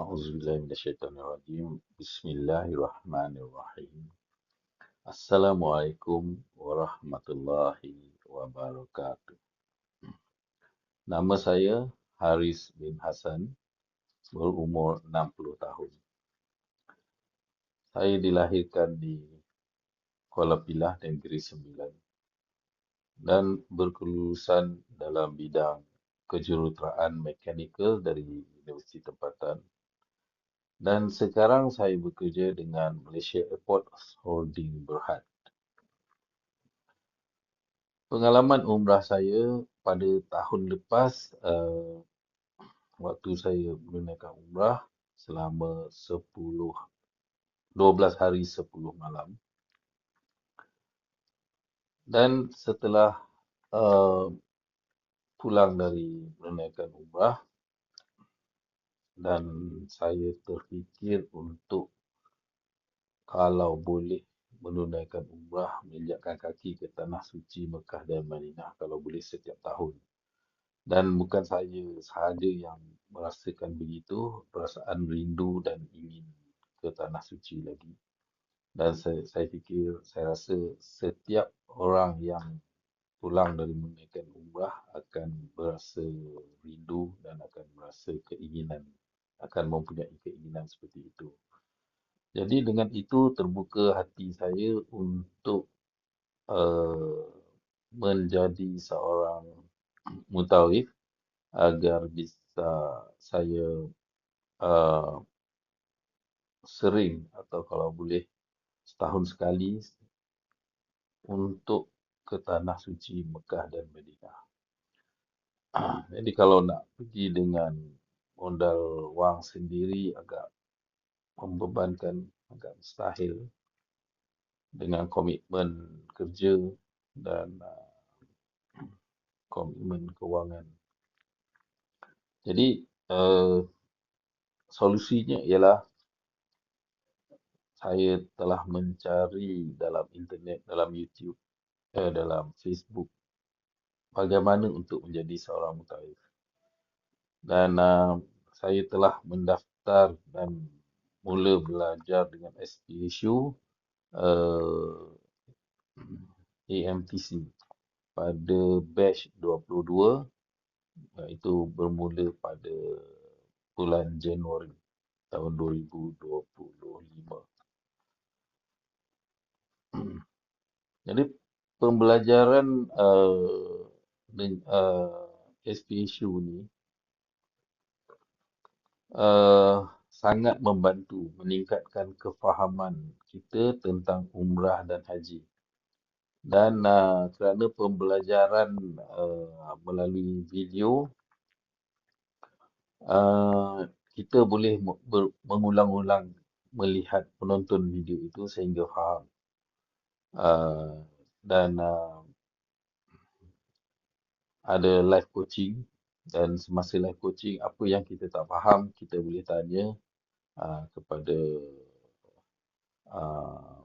A'udzubillahiminasyaitonirrajim. Bismillahirrahmanirrahim. Assalamualaikum warahmatullahi wabarakatuh. Nama saya Haris bin Hassan, berumur 60 tahun. Saya dilahirkan di Kuala Pilah, Negeri Sembilan dan berkelulusan dalam bidang kejuruteraan mekanikal dari Universiti Tempatan dan sekarang saya bekerja dengan Malaysia Airport Holding Berhad. Pengalaman umrah saya pada tahun lepas uh, waktu saya menunaikan umrah selama 10 12 hari 10 malam. Dan setelah uh, pulang dari menunaikan umrah dan saya terfikir untuk kalau boleh menunaikan umrah menginjakkan kaki ke tanah suci Mekah dan Madinah kalau boleh setiap tahun. Dan bukan saya sahaja yang merasakan begitu, perasaan rindu dan ingin ke tanah suci lagi. Dan saya, saya fikir, saya rasa setiap orang yang pulang dari menunaikan umrah akan berasa rindu dan akan merasa keinginan, akan mempunyai keinginan seperti itu. Jadi dengan itu terbuka hati saya untuk uh, menjadi seorang mutawif agar bisa saya uh, sering atau kalau boleh setahun sekali untuk ke tanah suci Mekah dan Madinah. Jadi kalau nak pergi dengan modal wang sendiri agak membebankan, agak mustahil dengan komitmen kerja dan uh, komitmen kewangan. Jadi uh, solusinya ialah saya telah mencari dalam internet, dalam YouTube, eh, dalam Facebook bagaimana untuk menjadi seorang mutawif. Dan uh, saya telah mendaftar dan mula belajar dengan SPSU uh, AMTC pada batch 22 iaitu bermula pada bulan Januari tahun 2025. Jadi pembelajaran uh, uh, SPSU ni uh, sangat membantu meningkatkan kefahaman kita tentang umrah dan haji. Dan uh, kerana pembelajaran uh, melalui video, uh, kita boleh mengulang-ulang melihat penonton video itu sehingga faham. Uh, dan uh, ada live coaching dan semasa live coaching apa yang kita tak faham kita boleh tanya uh, kepada uh,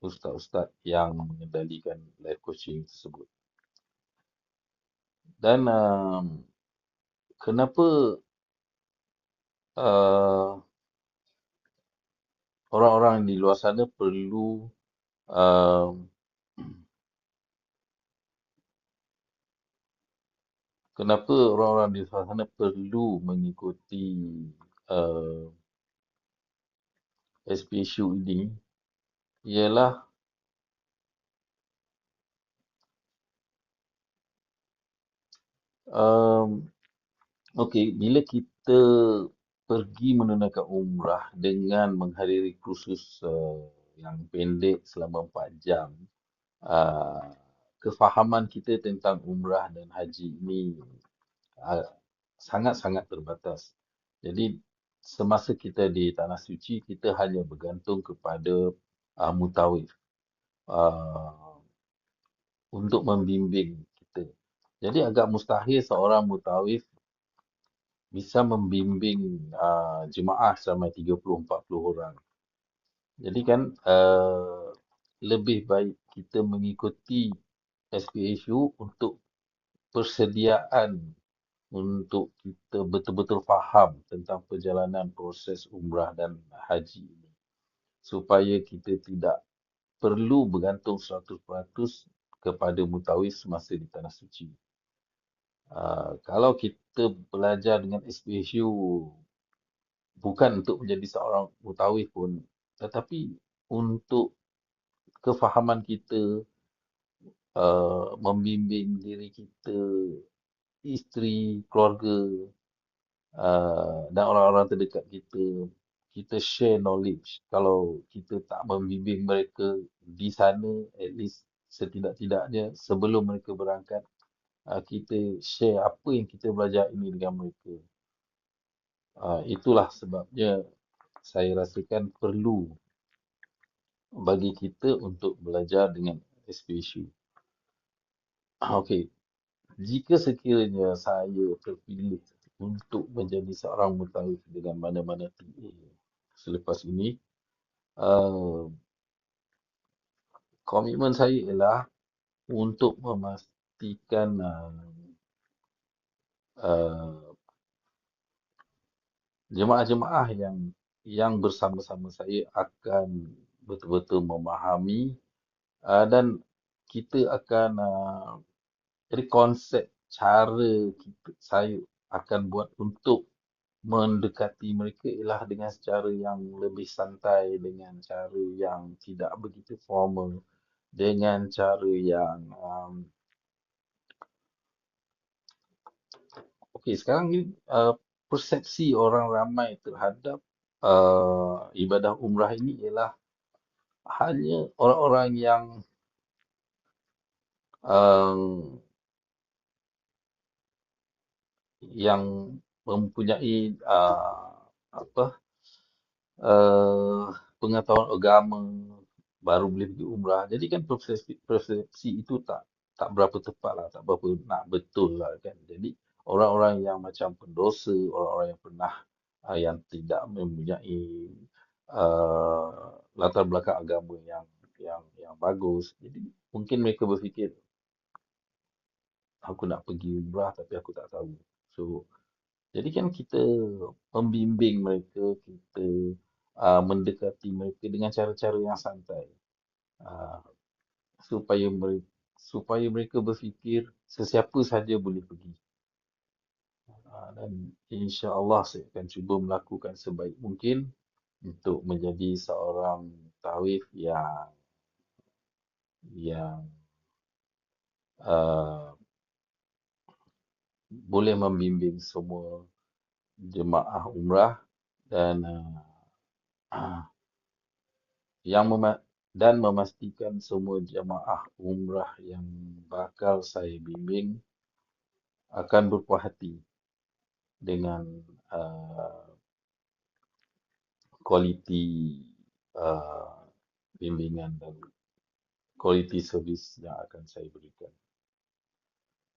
ustaz-ustaz yang mengendalikan live coaching tersebut. Dan uh, kenapa uh, orang-orang di luar sana perlu uh, kenapa orang-orang di sana perlu mengikuti uh, SPSU ini? Ialah um, okey bila kita pergi menunaikan umrah dengan menghadiri kursus uh, yang pendek selama 4 jam uh, kefahaman kita tentang umrah dan haji ini uh, sangat-sangat terbatas. Jadi semasa kita di tanah suci kita hanya bergantung kepada uh, mutawif uh, untuk membimbing kita. Jadi agak mustahil seorang mutawif bisa membimbing uh, jemaah sampai 30-40 orang. Jadi kan uh, lebih baik kita mengikuti SPSU untuk persediaan untuk kita betul-betul faham tentang perjalanan proses umrah dan haji ini. Supaya kita tidak perlu bergantung 100% kepada mutawif semasa di Tanah Suci. Uh, kalau kita belajar dengan SPHU bukan untuk menjadi seorang mutawif pun tetapi untuk kefahaman kita uh, membimbing diri kita isteri keluarga uh, dan orang-orang terdekat kita kita share knowledge kalau kita tak membimbing mereka di sana at least setidak-tidaknya sebelum mereka berangkat uh, kita share apa yang kita belajar ini dengan mereka uh, itulah sebabnya saya rasakan perlu bagi kita untuk belajar dengan SPSU. Okey, jika sekiranya saya terpilih untuk menjadi seorang mutawif dengan mana-mana TA selepas ini, uh, komitmen saya ialah untuk memastikan uh, jemaah-jemaah yang yang bersama-sama saya akan betul-betul memahami uh, dan kita akan uh, jadi konsep cara kita, saya akan buat untuk mendekati mereka ialah dengan cara yang lebih santai dengan cara yang tidak begitu formal dengan cara yang um, okey sekarang ni uh, persepsi orang ramai terhadap uh, ibadah umrah ini ialah hanya orang-orang yang um, yang mempunyai uh, apa uh, pengetahuan agama baru boleh pergi umrah. Jadi kan persepsi, persepsi itu tak tak berapa tepat lah, tak berapa nak betul lah kan. Jadi orang-orang yang macam pendosa, orang-orang yang pernah uh, yang tidak mempunyai uh, latar belakang agama yang yang yang bagus. Jadi mungkin mereka berfikir aku nak pergi umrah tapi aku tak tahu. So jadi kan kita membimbing mereka, kita uh, mendekati mereka dengan cara-cara yang santai. Uh, supaya mereka supaya mereka berfikir sesiapa saja boleh pergi. Uh, dan insya-Allah saya akan cuba melakukan sebaik mungkin untuk menjadi seorang tawif yang yang uh, boleh membimbing semua jemaah umrah dan uh, yang mema- dan memastikan semua jemaah umrah yang bakal saya bimbing akan berpuas hati dengan uh, kualiti uh, bimbingan dan kualiti servis yang akan saya berikan.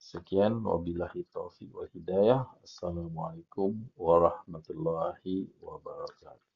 Sekian wabillahi taufiq wal hidayah. Assalamualaikum warahmatullahi wabarakatuh.